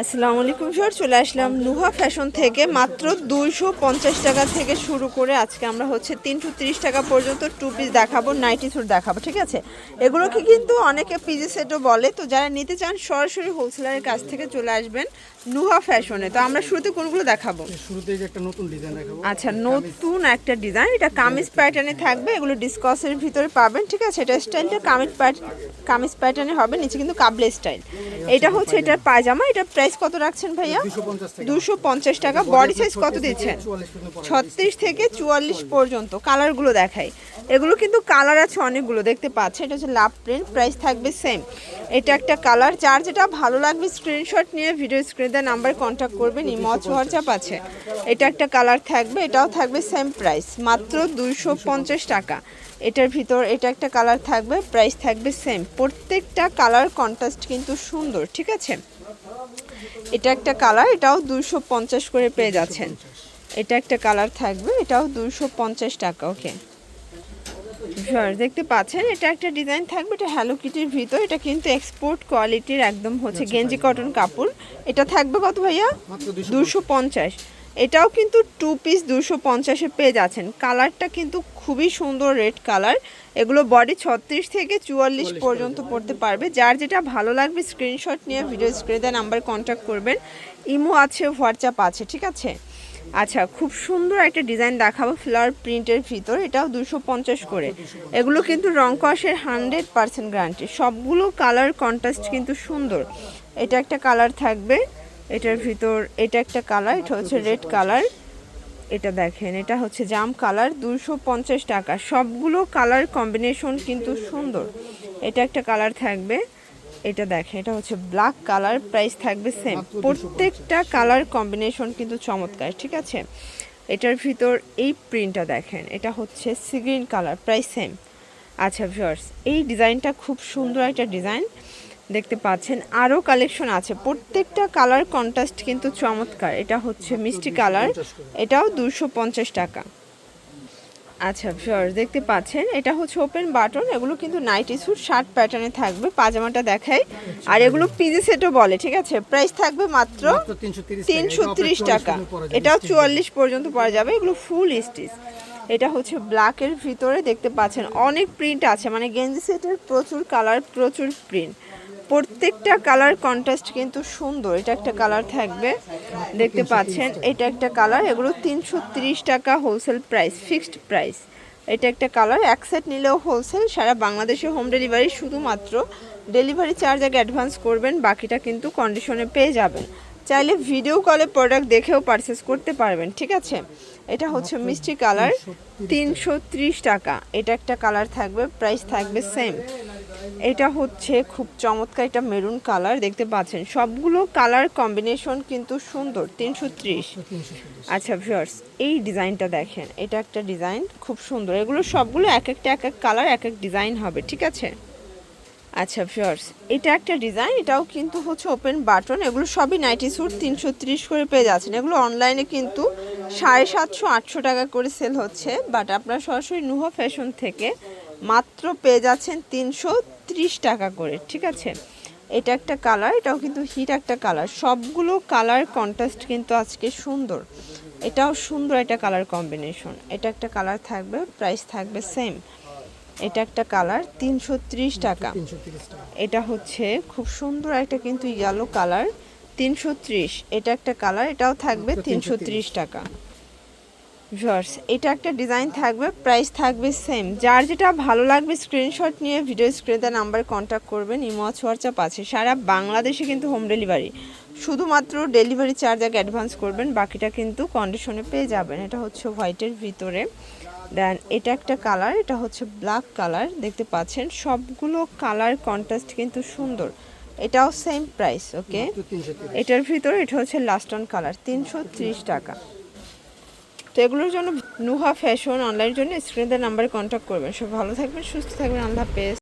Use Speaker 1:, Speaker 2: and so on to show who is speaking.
Speaker 1: আসসালামু আলাইকুম স্যার চলে আসলাম নুহা ফ্যাশন থেকে মাত্র দুইশো পঞ্চাশ টাকা থেকে শুরু করে আজকে আমরা হচ্ছে তিনশো তিরিশ টাকা পর্যন্ত টু পিস দেখাবো নাইটি স্যুট দেখাবো ঠিক আছে? এগুলোকে কিন্তু অনেকে পিজি সেটও বলে তো যারা নিতে চান সরাসরি হোলসেলারের কাছ থেকে চলে আসবেন নুহা ফ্যাশনে। তো আমরা শুরুতে কোনগুলো দেখাবো?
Speaker 2: শুরুতে একটা নতুন ডিজাইন দেখাবো।
Speaker 1: আচ্ছা নতুন একটা ডিজাইন এটা কামিজ প্যাটার্নে থাকবে এগুলো ডিসকসের ভিতরে পাবেন ঠিক আছে? এটা স্টাইলটা কামিজ প্যাট কামিজ প্যাটার্নে হবে নিচে কিন্তু কাবলে স্টাইল এটা হচ্ছে এটা পায়জামা এটা প্রাইস কত রাখছেন ভাইয়া?
Speaker 2: দুশো পঞ্চাশ টাকা।
Speaker 1: বডি সাইজ কত দিচ্ছেন? ছত্রিশ থেকে চুয়াল্লিশ পর্যন্ত। কালারগুলো দেখাই। এগুলো কিন্তু কালার আছে অনেকগুলো দেখতে পাচ্ছে এটা হচ্ছে লাভ প্রিন্ট প্রাইস থাকবে সেম এটা একটা কালার। যার যেটা ভালো লাগবে স্ক্রিনশট নিয়ে ভিডিও স্ক্রিনে দেওয়া নাম্বার কন্ট্যাক্ট করবেন। ইমচ হোয়াটসঅ্যাপ আছে। এটা একটা কালার থাকবে, এটাও থাকবে সেম প্রাইস মাত্র দুইশো পঞ্চাশ টাকা। এটার ভিতর এটা একটা কালার থাকবে প্রাইস থাকবে সেম প্রত্যেকটা কালার কন্ট্রাস্ট কিন্তু সুন্দর, ঠিক আছে? এটা একটা কালার, এটাও দুইশো পঞ্চাশ করে পেয়ে যাচ্ছেন। এটা একটা কালার থাকবে, এটাও দুইশো পঞ্চাশ টাকা ওকে Sure, দেখতে পাচ্ছেন এটা একটা ডিজাইন থাকবে এটা হ্যালো কিটির ভিতর এটা কিন্তু এক্সপোর্ট কোয়ালিটির একদম হচ্ছে গেঞ্জি কটন কাপড়। এটা থাকবে কত ভাইয়া?
Speaker 2: দুশো
Speaker 1: দুশো পঞ্চাশ। এটাও কিন্তু টু পিস দুশো পঞ্চাশে পেয়ে যাচ্ছেন। কালারটা কিন্তু খুবই সুন্দর রেড কালার এগুলো বডি ছত্রিশ থেকে চুয়াল্লিশ পর্যন্ত পড়তে পারবে। যার যেটা ভালো লাগবে স্ক্রিনশট নিয়ে ভিডিও স্ক্রিনে নাম্বার কন্ট্যাক্ট করবেন। ইমো আছে হোয়াটসঅ্যাপ আছে ঠিক আছে? আচ্ছা খুব সুন্দর একটা ডিজাইন দেখাবো ফ্লাওয়ার প্রিন্টের ভিতর এটাও দুশো পঞ্চাশ করে। এগুলো কিন্তু রং কষের হান্ড্রেড পার্সেন্ট গ্যারান্টি। সবগুলো কালার কন্ট্রাস্ট কিন্তু সুন্দর। এটা একটা কালার থাকবে এটার ভিতর এটা একটা কালার এটা হচ্ছে রেড কালার। এটা দেখেন এটা হচ্ছে জাম কালার দুশো পঞ্চাশ টাকা। সবগুলো কালার কম্বিনেশন কিন্তু সুন্দর। এটা একটা কালার থাকবে। এটা দেখেন এটা হচ্ছে ব্ল্যাক কালার প্রাইস থাকবে সেম প্রত্যেকটা কালার কম্বিনেশন কিন্তু চমৎকার ঠিক আছে? এটার ভিতর এই প্রিন্টটা দেখেন এটা হচ্ছে sea green colour price same আচ্ছা ভিউয়ার্স এই ডিজাইনটা খুব সুন্দর একটা ডিজাইন। দেখতে পাচ্ছেন আরও কালেকশন আছে। প্রত্যেকটা কালার কন্ট্রাস্ট কিন্তু চমৎকার। এটা হচ্ছে মিষ্টি কালার এটাও দুশো পঞ্চাশ টাকা। আচ্ছা ভিউয়ার্স দেখতে পাচ্ছেন এটা হচ্ছে ওপেন বাটন এগুলো কিন্তু নাইটি স্যুট শার্ট প্যাটার্নে থাকবে পাজামাটা দেখাই। আর এগুলো পিজি সেটও বলে ঠিক আছে? প্রাইস থাকবে মাত্র
Speaker 2: মাত্র তিনশো তিরিশ
Speaker 1: তিনশো ত্রিশ টাকা। এটাও চুয়াল্লিশ পর্যন্ত পাওয়া যাবে এগুলো ফুল স্টিচ এটা হচ্ছে ব্ল্যাকের ভিতরে দেখতে পাচ্ছেন অনেক প্রিন্ট আছে মানে গেঞ্জি সেটের প্রচুর কালার প্রচুর প্রিন্ট প্রত্যেকটা কালার কন্ট্রাস্ট কিন্তু সুন্দর। এটা একটা কালার থাকবে। দেখতে পাচ্ছেন এটা একটা কালার। এগুলো তিনশো ত্রিশ টাকা হোলসেল প্রাইস ফিক্সড প্রাইস এটা একটা কালার। এক সেট নিলেও হোলসেল সারা বাংলাদেশে হোম ডেলিভারি শুধুমাত্র। ডেলিভারি চার্জ আগে অ্যাডভান্স করবেন বাকিটা কিন্তু কন্ডিশনে পেয়ে যাবেন। চাইলে ভিডিও কলে প্রোডাক্ট দেখেও পারচেস করতে পারবেন ঠিক আছে? এটা হচ্ছে মিষ্টি কালার তিনশো ত্রিশ টাকা। এটা একটা কালার থাকবে প্রাইস থাকবে সেম এটা হচ্ছে খুব চমৎকার এটা মেরুন কালার, দেখতে পাচ্ছেন। সবগুলো কালার কম্বিনেশন কিন্তু সুন্দর, তিনশো ত্রিশ। আচ্ছা ভিউয়ার্স এই ডিজাইনটা দেখেন, এটা একটা ডিজাইন খুব সুন্দর। এগুলো সবগুলো এক একটা, এক এক কালার, এক এক ডিজাইন হবে, ঠিক আছে? আচ্ছা ভিওর্স এটা একটা ডিজাইন, এটাও কিন্তু হচ্ছে ওপেন বাটন এগুলো সবই নাইটি স্যুট তিনশো ত্রিশ করে পেয়ে যাচ্ছেন। এগুলো অনলাইনে কিন্তু সাড়ে সাতশো, আটশো টাকা করে সেল হচ্ছে বাট আপনারা সরাসরি নুহা ফ্যাশন থেকে মাত্র পেয়ে যাচ্ছেন তিনশো ত্রিশ টাকা করে ঠিক আছে? এটা একটা কালার এটাও কিন্তু হিট একটা কালার সবগুলো কালার কন্ট্রাস্ট কিন্তু আজকে সুন্দর। এটাও সুন্দর একটা কালার কম্বিনেশন এটা একটা কালার থাকবে প্রাইস থাকবে সেম এটা একটা কালার তিনশো ত্রিশ টাকা।
Speaker 2: টাকা
Speaker 1: এটা হচ্ছে খুব সুন্দর একটা কিন্তু ইয়েলো কালার তিনশো ত্রিশ। এটা একটা কালার এটাও থাকবে তিনশো ত্রিশ টাকা। ভিউয়ার্স এটা একটা ডিজাইন থাকবে প্রাইস থাকবে সেম যার যেটা ভালো লাগবে স্ক্রিনশট নিয়ে ভিডিও স্ক্রিনে নাম্বার কন্ট্যাক্ট করবেন ইমোয়াচ হোয়াটসঅ্যাপ আছে। সারা বাংলাদেশে কিন্তু হোম ডেলিভারি শুধুমাত্র ডেলিভারি চার্জ আগে অ্যাডভান্স করবেন বাকিটা কিন্তু কন্ডিশনে পেয়ে যাবেন। এটা হচ্ছে হোয়াইটের ভিতরে। দেন এটা একটা কালার এটা হচ্ছে ব্ল্যাক কালার দেখতে পাচ্ছেন? সবগুলো কালার কন্ট্রাস্ট কিন্তু সুন্দর। এটাও সেম প্রাইস ওকে এটার ভিতরে এটা হচ্ছে লাস্ট অন কালার তিনশো ত্রিশ টাকা। তো এগুলোর জন্য নুহা ফ্যাশন অনলাইনের জন্য স্ক্রিনের নাম্বারে কন্ট্যাক্ট করবেন। সব ভালো থাকবেন, সুস্থ থাকবেন। আল্লাহ হাফেজ।